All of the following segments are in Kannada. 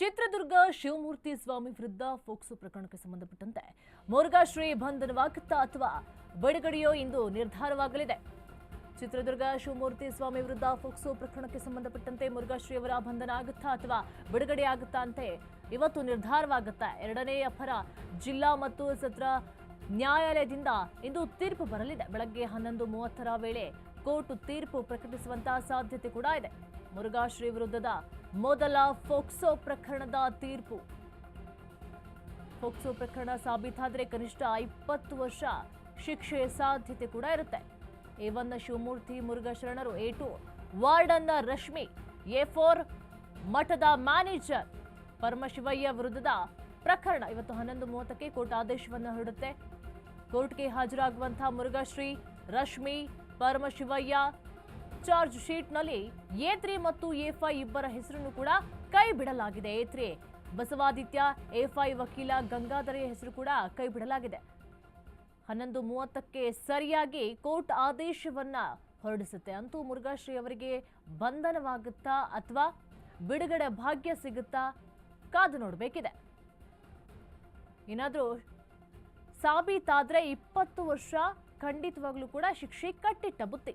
ಚಿತ್ರದುರ್ಗ ಶಿವಮೂರ್ತಿ ಸ್ವಾಮಿ ವಿರುದ್ಧ ಫೋಕ್ಸೋ ಪ್ರಕರಣಕ್ಕೆ ಸಂಬಂಧಪಟ್ಟಂತೆ ಮುರುಘಾಶ್ರೀ ಬಂಧನವಾಗುತ್ತಾ ಅಥವಾ ಬಿಡುಗಡೆಯೋ ಇಂದು ನಿರ್ಧಾರವಾಗಲಿದೆ. ಚಿತ್ರದುರ್ಗ ಶಿವಮೂರ್ತಿ ಸ್ವಾಮಿ ವಿರುದ್ಧ ಫೋಕ್ಸೋ ಪ್ರಕರಣಕ್ಕೆ ಸಂಬಂಧಪಟ್ಟಂತೆ ಮುರುಘಾಶ್ರೀ ಅವರ ಬಂಧನ ಆಗುತ್ತಾ ಅಥವಾ ಬಿಡುಗಡೆ ಆಗುತ್ತಾ ಅಂತೆ ಇವತ್ತು ನಿರ್ಧಾರವಾಗುತ್ತಾ. ಎರಡನೇ ಅಪರ ಜಿಲ್ಲಾ ಮತ್ತು ಸತ್ರ ನ್ಯಾಯಾಲಯದಿಂದ ಇಂದು ತೀರ್ಪು ಬರಲಿದೆ. ಬೆಳಗ್ಗೆ ಹನ್ನೊಂದು ಮೂವತ್ತರ ವೇಳೆ ಕೋರ್ಟ್ ತೀರ್ಪು ಪ್ರಕಟಿಸುವಂತಹ ಸಾಧ್ಯತೆ ಕೂಡ ಇದೆ. ಮುರುಘಾಶ್ರೀ ವಿರುದ್ಧದ ಮೊದಲ ಫೋಕ್ಸೋ ಪ್ರಕರಣದ ತೀರ್ಪು. ಫೋಕ್ಸೋ ಪ್ರಕರಣ ಸಾಬೀತಾದರೆ ಕನಿಷ್ಠ ಇಪ್ಪತ್ತು ವರ್ಷ ಶಿಕ್ಷೆ ಸಾಧ್ಯತೆ ಕೂಡ ಇರುತ್ತೆ. ಎ ಒನ್ನ ಶಿವಮೂರ್ತಿ ಮುರುಘಾ ಶರಣರು ಎ ಟು ವಾರ್ಡನ್ನ ರಶ್ಮಿ ಎ ಫೋರ್ ಮಠದ ಮ್ಯಾನೇಜರ್ ಪರಮಶಿವಯ್ಯ ವಿರುದ್ಧದ ಪ್ರಕರಣ. ಇವತ್ತು ಹನ್ನೊಂದು ಮೂವತ್ತಕ್ಕೆ ಕೋರ್ಟ್ ಆದೇಶವನ್ನು ಹೊರಡುತ್ತೆ. ಕೋರ್ಟ್ಗೆ ಹಾಜರಾಗುವಂತಹ ಮುರುಘಾಶ್ರೀ ರಶ್ಮಿ, ಪರಮಶಿವಯ್ಯ ಚಾರ್ಜ್ ಶೀಟ್ನಲ್ಲಿ ಎ ತ್ರೀ ಮತ್ತು ಎ ಫೈ ಇಬ್ಬರ ಹೆಸರನ್ನು ಕೂಡ ಕೈ ಬಿಡಲಾಗಿದೆ. A three, Basavaditya, A five ವಕೀಲ ಗಂಗಾಧರ ಹೆಸರು ಕೂಡ ಕೈ ಬಿಡಲಾಗಿದೆ. ಹನ್ನೊಂದು ಮೂವತ್ತಕ್ಕೆ ಸರಿಯಾಗಿ ಕೋರ್ಟ್ ಆದೇಶವನ್ನ ಹೊರಡಿಸುತ್ತೆ. ಅಂತೂ ಮುರುಘಾಶ್ರೀ ಅವರಿಗೆ ಬಂಧನವಾಗುತ್ತಾ ಅಥವಾ ಬಿಡುಗಡೆ ಭಾಗ್ಯ ಸಿಗುತ್ತಾ ಕಾದು ನೋಡಬೇಕಿದೆ. ಏನಾದರೂ ಸಾಬೀತಾದ್ರೆ ಇಪ್ಪತ್ತು ವರ್ಷ ಖಂಡಿತವಾಗ್ಲೂ ಕೂಡ ಶಿಕ್ಷೆ ಕಟ್ಟಿಟ್ಟ ಬುತ್ತಿ.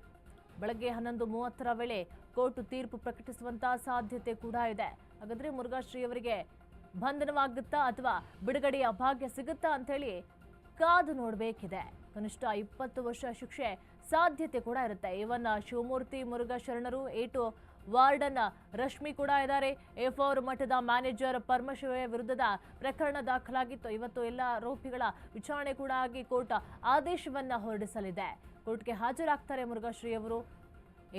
ಬೆಳಗ್ಗೆ ಹನ್ನೊಂದು ಮೂವತ್ತರ ವೇಳೆ ಕೋರ್ಟ್ ತೀರ್ಪು ಪ್ರಕಟಿಸುವಂತಹ ಸಾಧ್ಯತೆ ಕೂಡ ಇದೆ. ಹಾಗಾದ್ರೆ ಮುರುಘಾಶ್ರೀ ಅವರಿಗೆ ಬಂಧನವಾಗುತ್ತಾ ಅಥವಾ ಬಿಡುಗಡೆಯ ಭಾಗ್ಯ ಸಿಗುತ್ತಾ ಅಂತ ಹೇಳಿ ಕಾದು ನೋಡಬೇಕಿದೆ. ಕನಿಷ್ಠ ಇಪ್ಪತ್ತು ವರ್ಷ ಶಿಕ್ಷೆ ಸಾಧ್ಯತೆ ಕೂಡ ಇರುತ್ತೆ. ಇವನ್ನ ಶಿವಮೂರ್ತಿ, ಮುರುಘಾ ಶರಣರು ಏಟು ವಾರ್ಡನ್ ರಶ್ಮಿ ಕೂಡ ಇದ್ದಾರೆ. ಎ ಫೋರ್ ಮಠದ ಮ್ಯಾನೇಜರ್ ಪರಮಶಿವಯ್ಯ ವಿರುದ್ಧದ ಪ್ರಕರಣ ದಾಖಲಾಗಿತ್ತು. ಇವತ್ತು ಎಲ್ಲ ಆರೋಪಿಗಳ ವಿಚಾರಣೆ ಕೂಡ ಆಗಿ ಕೋರ್ಟ್ ಆದೇಶವನ್ನ ಹೊರಡಿಸಲಿದೆ. ಕೋರ್ಟ್ಗೆ ಹಾಜರಾಗ್ತಾರೆ ಮುರುಘಾಶ್ರೀ ಅವರು.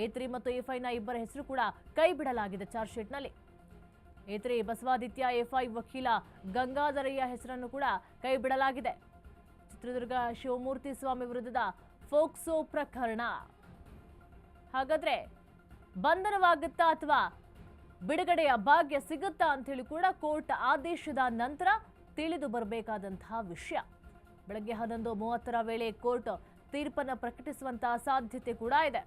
ಎ ತ್ರೀ ಮತ್ತು ಎ ಫೈವ್ನ ಇಬ್ಬರ ಹೆಸರು ಕೂಡ ಕೈ ಬಿಡಲಾಗಿದೆ charge A three Basavaditya, A five ವಕೀಲ ಗಂಗಾಧರಯ್ಯ ಹೆಸರನ್ನು ಕೂಡ ಕೈ ಬಿಡಲಾಗಿದೆ. ಚಿತ್ರದುರ್ಗ ಶಿವಮೂರ್ತಿ ಸ್ವಾಮಿ ವಿರುದ್ಧದ ಫೋಕ್ಸೋ ಪ್ರಕರಣ. ಹಾಗಾದ್ರೆ ಬಂಧನವಾಗುತ್ತಾ ಅಥವಾ ಬಿಡುಗಡೆಯ ಭಾಗ್ಯ ಸಿಗುತ್ತಾ ಅಂತೇಳಿ ಕೂಡ ಕೋರ್ಟ್ ಆದೇಶದ ನಂತರ ತಿಳಿದು ಬರಬೇಕಾದಂತಹ ವಿಷಯ. ಬೆಳಗ್ಗೆ ಹನ್ನೊಂದು ಮೂವತ್ತರ ವೇಳೆ ಕೋರ್ಟ್ ತೀರ್ಪನ್ನು ಪ್ರಕಟಿಸುವಂತಹ ಸಾಧ್ಯತೆ ಕೂಡ ಇದೆ.